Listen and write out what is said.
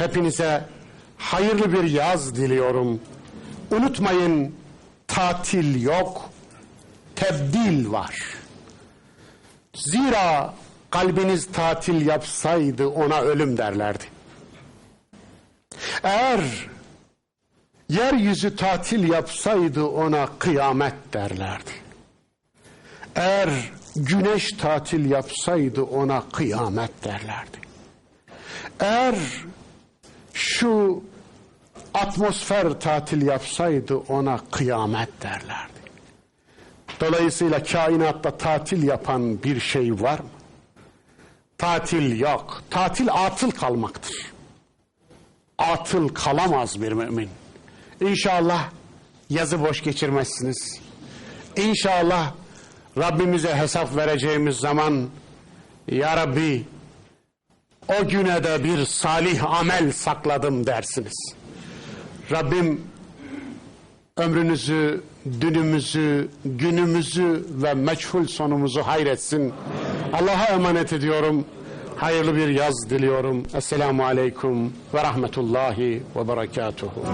Hepinize hayırlı bir yaz diliyorum. Unutmayın tatil yok, tebdil var. Zira kalbiniz tatil yapsaydı ona ölüm derlerdi. Eğer yeryüzü tatil yapsaydı ona kıyamet derlerdi. Eğer güneş tatil yapsaydı ona kıyamet derlerdi. Eğer şu atmosfer tatil yapsaydı ona kıyamet derlerdi. Dolayısıyla kainatta tatil yapan bir şey var mı? Tatil yok. Tatil atıl kalmaktır. Atıl kalamaz bir mümin. İnşallah yazı boş geçirmezsiniz. İnşallah Rabbimize hesap vereceğimiz zaman Ya Rabbi o güne de bir salih amel sakladım dersiniz. Rabbim ömrünüzü, dünümüzü, günümüzü ve meçhul sonumuzu hayretsin. Allah'a emanet ediyorum. Hayırlı bir yaz diliyorum. Esselamu Aleyküm ve Rahmetullahi ve Berekatuhu.